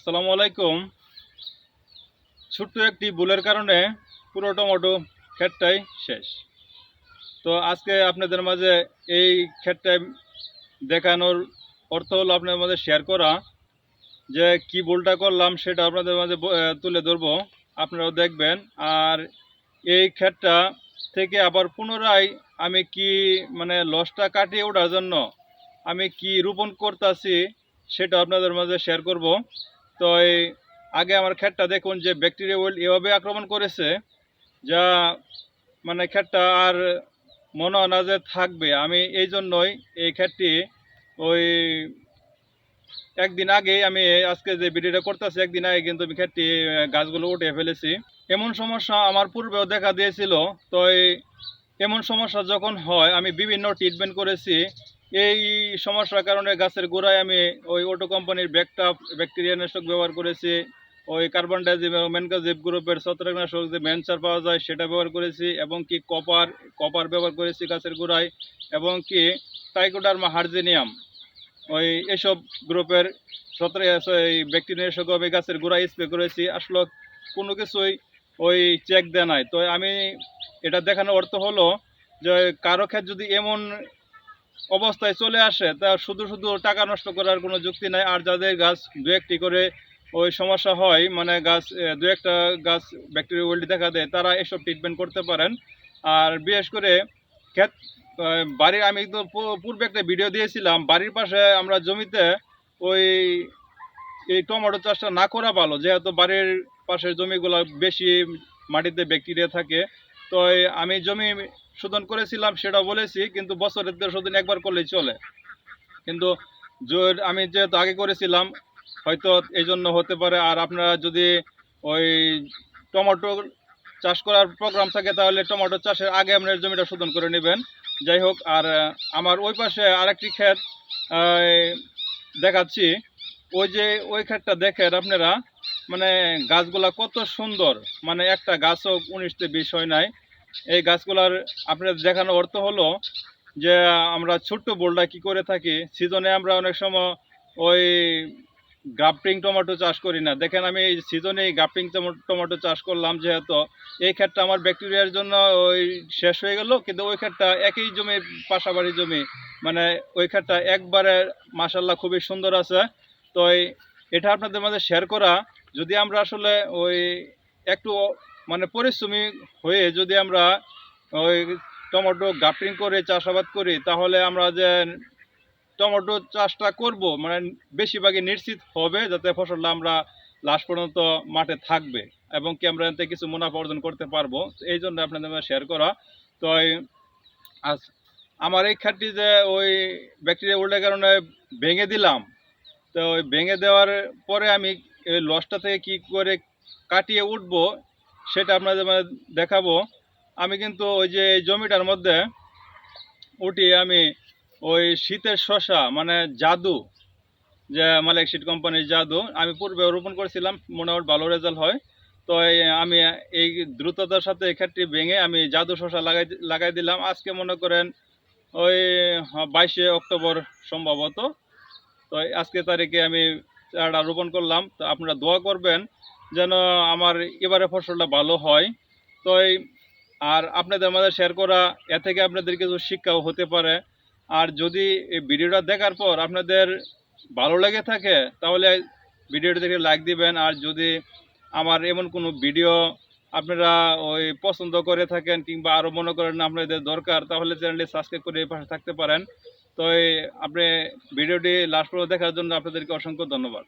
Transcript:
আসসালামু আলাইকুম। ছোট্ট একটি ভুলের কারণে পুরো টমেটো ক্ষেতটাই শেষ। তো আজকে আপনাদের মাঝে এই ক্ষেতটায় দেখানোর অর্থ হলো আপনাদের মাঝে শেয়ার করা, যে কি ভুলটা করলাম সেটা আপনাদের মাঝে তুলে ধরবো। আপনারাও দেখবেন। আর এই ক্ষেতটা থেকে আবার পুনরায় আমি কি মানে লসটা কাটিয়ে ওঠার জন্য আমি কি রোপণ করতেছি সেটা আপনাদের মাঝে শেয়ার করব। তো আগে আমার ক্ষেতটা দেখুন যে ব্যাকটেরিয়া ওয়েল এভাবে আক্রমণ করেছে যা মানে ক্ষেতটা আর মনে হয় না যে থাকবে। আমি এই জন্যই এই ক্ষেতটি ওই একদিন আগে আমি আজকে যে ভিডিওটা করতেছি, একদিন আগে কিন্তু আমি ক্ষেতটি গাছগুলো উঠে ফেলেছি। এমন সমস্যা আমার পূর্বেও দেখা দিয়েছিল। তো এমন সমস্যা যখন হয়, আমি বিভিন্ন ট্রিটমেন্ট করেছি। এই সমস্যার কারণে গাছের গোড়ায় আমি ওই অটো কোম্পানির ব্যাকটা ব্যাকটেরিয়া নাশক ব্যবহার করেছি, ওই কার্বন ডাইজিম এবং ম্যানকাজিব গ্রুপের ছত্রাকনাশক যে ম্যানসার পাওয়া যায় সেটা ব্যবহার করেছি এবং কি কপার কপার ব্যবহার করেছি গাছের গোড়ায় এবং কি টাইকোডার্মা হার্জেনিয়াম ওই এসব গ্রুপের ছত্র এই ব্যাকটেরিয়া নাশক আমি গাছের গোড়ায় স্প্রে করেছি। আসলে কোনো কিছুই ওই চেক দেয় নাই। তো আমি এটা দেখানোর অর্থ হলো যে কারও ক্ষেত যদি এমন অবস্থায় চলে আসে, তা শুধু শুধু টাকা নষ্ট করার কোনো যুক্তি নাই। আর যাদের গাছ দু একটি করে ওই সমস্যা হয় মানে গাছ দু একটা গাছ ব্যাকটেরিয়া ওয়েল্ড দেখা দেয়, তারা এসব ট্রিটমেন্ট করতে পারেন। আর বিশেষ করে ক্ষেত বাড়ির, আমি তো পূর্বে একটা ভিডিও দিয়েছিলাম, বাড়ির পাশে আমরা জমিতে ওই, এই টমেটো চাষটা না করা ভালো, যেহেতু বাড়ির পাশের জমিগুলো বেশি মাটিতে ব্যাকটেরিয়া থাকে। তো আমি জমি শোধন করেছিলাম সেটা বলেছি, কিন্তু বছরের তো শোধন একবার করলেই চলে। কিন্তু আমি যেহেতু আগে করেছিলাম, হয়তো এই জন্য হতে পারে। আর আপনারা যদি ওই টমেটো চাষ করার প্রোগ্রাম থাকে, তাহলে টমেটো চাষের আগে আপনার জমিটা শোধন করে নেবেন। যাই হোক, আর আমার ওই পাশে আরেকটি ক্ষেত দেখাচ্ছি। ওই যে ওই ক্ষেতটা দেখেন আপনারা মানে গাছগুলা কত সুন্দর। মানে একটা গাছও উনিশতে বিশ হয় নাই। এই গাছগুলার আপনার দেখানোর অর্থ হলো যে আমরা ছোট্ট বোলটা কি করে থাকি? সিজনে আমরা অনেক সময় ওই গ্রাফটিং টমেটো চাষ করি না। দেখেন আমি এই সিজনে গ্রাফটিং টমেটো চাষ করলাম যেহেতু। এই ক্ষেতটা আমার ব্যাকটেরিয়ার জন্য ওই শেষ হয়ে গেল, কিন্তু ওই ক্ষেতটা একই জমি, পাশাপাশি জমি। মানে ওই ক্ষেতটা একবারে মাসাল্লাহ খুবই সুন্দর আছে। তো এটা আপনাদের মাঝে শেয়ার করা। যদি আমরা আসলে ওই একটু মানে পরিশ্রমী হয়ে যদি আমরা ওই টমেটো গাফটিং করে, চাষাবাদ করি, তাহলে আমরা যে টমেটো চাষটা করব মানে বেশিরভাগই নিশ্চিত হবে যাতে ফসলটা আমরা লাস্ট পর্যন্ত মাঠে থাকবে এবং কি আমরা এতে কিছু মুনাফা অর্জন করতে পারব। এই জন্য আপনাদের শেয়ার করা। তো আজ আমার এই ক্ষেতটি যে ওই ব্যাকটেরিয়া উল্টার কারণে ভেঙে দিলাম, তো ওই ভেঙে দেওয়ার পরে আমি লসটা থেকে কি করে কাটিয়ে উঠবো সেটা আপনাদের মাঝে দেখাবো। আমি কিন্তু ওই যে এই জমিটার মধ্যে উঠিয়ে আমি ওই শীতের শশা মানে জাদু, যে মালিক সিড কোম্পানির জাদু, আমি পূর্বে রোপণ করেছিলাম, মোটামুটি ভালো রেজাল্ট হয়। তো আমি এই দ্রুততার সাথে এই ক্ষেতটি ভেঙে আমি জাদু শশা লাগাই লাগাই দিলাম। আজকে মনে করেন ওই বাইশে অক্টোবর সম্ভবত। তো আজকে তারিখে আমি চারা রোপণ করলাম। তো আপনারা দোয়া করবেন যেন আমার এবারে ফসলটা ভালো হয়। তো আর আপনাদের মাঝে শেয়ার করা, এ থেকে আপনাদের কিছু শিক্ষাও হতে পারে। আর যদি এই ভিডিওটা দেখার পর আপনাদের ভালো লেগে থাকে, তাহলে ভিডিওটা দেখে লাইক দিবেন। আর যদি আমার এমন কোনো ভিডিও আপনারা ওই পছন্দ করে থাকেন কিংবা আরও মনে করেন আপনাদের দরকার, তাহলে চ্যানেলটি সাবস্ক্রাইব করে পাশে থাকতে পারেন। তো আপনি ভিডিওটি লাস্ট পর্যন্ত দেখার জন্য আপনাদেরকে অসংখ্য ধন্যবাদ।